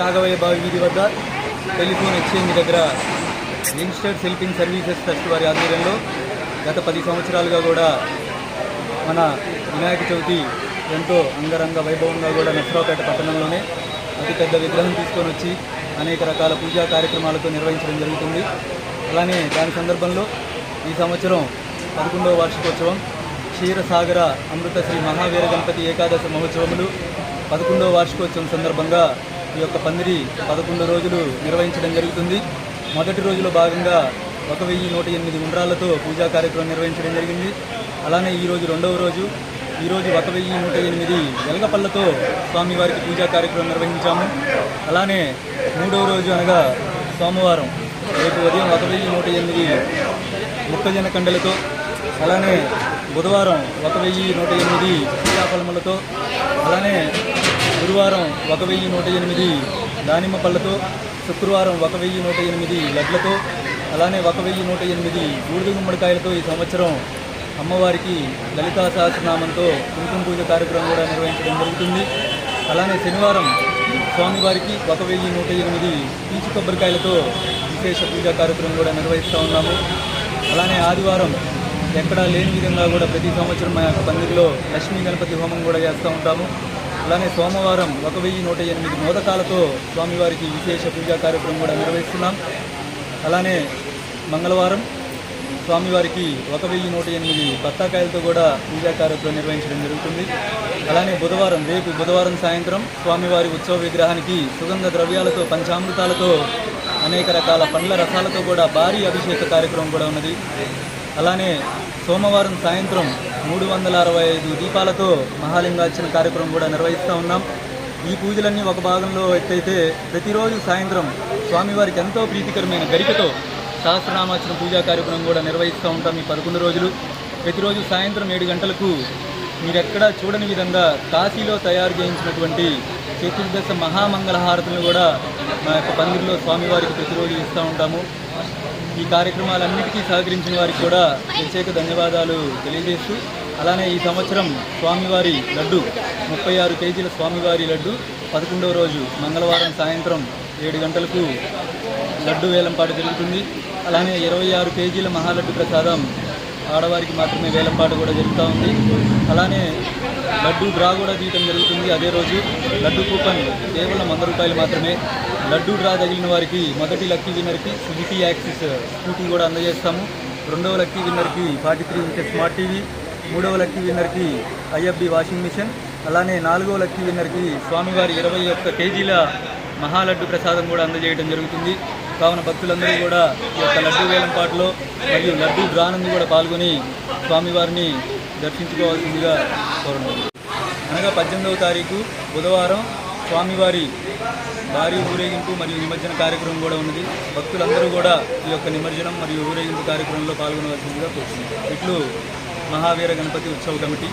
రాఘవయ్య బావి వీధి వద్ద టెలిఫోన్ ఎక్స్చేంజ్ దగ్గర యంగ్స్టర్స్ హెల్పింగ్ సర్వీసెస్ ట్రస్ట్ వారి ఆధ్వర్యంలో గత పది సంవత్సరాలుగా కూడా మన వినాయక చవితి ఎంతో అంగరంగ వైభవంగా కూడా నసరావుపేట పట్టణంలోనే అతిపెద్ద విగ్రహం తీసుకొని వచ్చి అనేక రకాల పూజా కార్యక్రమాలతో నిర్వహించడం జరుగుతుంది. అలానే దాని సందర్భంలో ఈ సంవత్సరం పదకొండవ వార్షికోత్సవం క్షీరసాగర అమృత శ్రీ మహావీర గణపతి ఏకాదశి మహోత్సవములు పదకొండవ వార్షికోత్సవం సందర్భంగా ఈ యొక్క పందిరి పదకొండు రోజులు నిర్వహించడం జరుగుతుంది. మొదటి రోజులో భాగంగా ఒక వెయ్యి నూట ఎనిమిది ఉండ్రాలతో పూజా కార్యక్రమం నిర్వహించడం జరిగింది. అలానే ఈరోజు రెండవ రోజు. ఈరోజు ఒక వెయ్యి నూట ఎనిమిది వెలగపళ్ళతో స్వామివారికి పూజా కార్యక్రమం నిర్వహించాము. అలానే మూడవ రోజు అనగా సోమవారం రేపు ఉదయం ఒక వెయ్యి నూట ఎనిమిది మొక్కజొన్న కండలతో అలానే బుధవారం ఒక వెయ్యి నూట ఎనిమిది సీతాఫలములతో అలానే గురువారం ఒక వెయ్యి నూట ఎనిమిది దానిమ్మ పళ్ళతో శుక్రవారం ఒక వెయ్యి నూట ఎనిమిది లడ్లతో అలానే ఒక వెయ్యి నూట ఎనిమిది బూడిద గుమ్మడికాయలతో ఈ సంవత్సరం అమ్మవారికి లలితా సహస్రనామంతో కుంకుమ పూజ కార్యక్రమం కూడా నిర్వహించడం జరుగుతుంది. అలానే శనివారం స్వామివారికి ఒక వెయ్యి నూట ఎనిమిది పీచు కొబ్బరికాయలతో విశేష పూజా కార్యక్రమం కూడా నిర్వహిస్తూ ఉన్నాము. అలానే ఆదివారం ఎక్కడా లేని విధంగా కూడా ప్రతి సంవత్సరం మా యొక్క పందిరిలో లక్ష్మీ గణపతి హోమం కూడా చేస్తూ ఉంటాము. అలానే సోమవారం ఒక వెయ్యి నూట ఎనిమిది మోదకాలతో స్వామివారికి విశేష పూజా కార్యక్రమం కూడా నిర్వహిస్తున్నాం. అలానే మంగళవారం స్వామివారికి ఒక వెయ్యి నూట ఎనిమిది బత్తాకాయలతో కూడా పూజా కార్యక్రమం నిర్వహించడం జరుగుతుంది. అలానే బుధవారం రేపు బుధవారం సాయంత్రం స్వామివారి ఉత్సవ విగ్రహానికి సుగంధ ద్రవ్యాలతో పంచామృతాలతో అనేక రకాల పండ్ల రసాలతో కూడా భారీ అభిషేక కార్యక్రమం కూడా ఉన్నది. అలానే సోమవారం సాయంత్రం మూడు వందల అరవై ఐదు దీపాలతో మహాలింగార్చన కార్యక్రమం కూడా నిర్వహిస్తూ ఉన్నాం. ఈ పూజలన్నీ ఒక భాగంలో ఎత్తైతే ప్రతిరోజు సాయంత్రం స్వామివారికి ఎంతో ప్రీతికరమైన గరికతో సహస్రనామార్చన పూజా కార్యక్రమం కూడా నిర్వహిస్తూ ఉంటాం ఈ పదకొండు రోజులు. ప్రతిరోజు సాయంత్రం ఏడు గంటలకు మీరెక్కడా చూడని విధంగా కాశీలో తయారు చేయించినటువంటి చతుర్దశ మహామంగళహారతులను కూడా మా యొక్క పందిరిలో స్వామివారికి ప్రతిరోజు ఇస్తూ ఉంటాము. ఈ కార్యక్రమాలన్నిటికీ సహకరించిన వారికి కూడా ప్రత్యేక ధన్యవాదాలు తెలియజేస్తూ అలానే ఈ సంవత్సరం స్వామివారి లడ్డు ముప్పై ఆరు కేజీల స్వామివారి లడ్డు పదకొండవ రోజు మంగళవారం సాయంత్రం ఏడు గంటలకు లడ్డు వేలంపాట జరుగుతుంది. అలానే ఇరవై ఆరు కేజీల మహాలడ్డు ప్రసాదం ఆడవారికి మాత్రమే వేలంపాట కూడా జరుగుతూ ఉంది. అలానే లడ్డు డ్రా కూడా తీయటం జరుగుతుంది అదే రోజు. లడ్డు కూపన్ కేవలం వంద రూపాయలు మాత్రమే. లడ్డు డ్రా తగిలిన వారికి మొదటి లక్కీ విన్నర్కి సుజుకి యాక్సిస్ స్కూటీ కూడా అందజేస్తాము. రెండవ lucky విన్నర్కి forty three inches smart TV. మూడవ లక్కీ విన్నర్కి ఐఎఫ్బి వాషింగ్ మిషన్. అలానే నాలుగవ లక్కీ విన్నర్కి స్వామివారి ఇరవై ఒక్క కేజీల మహాలడ్డు ప్రసాదం కూడా అందజేయడం జరుగుతుంది. కావున భక్తులందరూ కూడా ఈ యొక్క లడ్డు వేలంపాట్లో మరియు లడ్డూ డ్రానందు కూడా పాల్గొని స్వామివారిని దర్శించుకోవాల్సిందిగా కోరుతున్నాను అనగా పద్దెనిమిదవ తారీఖు బుధవారం స్వామివారి భారీ ఊరేగింపు మరియు నిమజ్జన కార్యక్రమం కూడా ఉన్నది. భక్తులందరూ కూడా ఈ యొక్క నిమజ్జనం మరియు ఊరేగింపు కార్యక్రమంలో పాల్గొనవలసిందిగా కోరుతున్నాను ఇట్లు మహావీర గణపతి ఉత్సవ కమిటీ.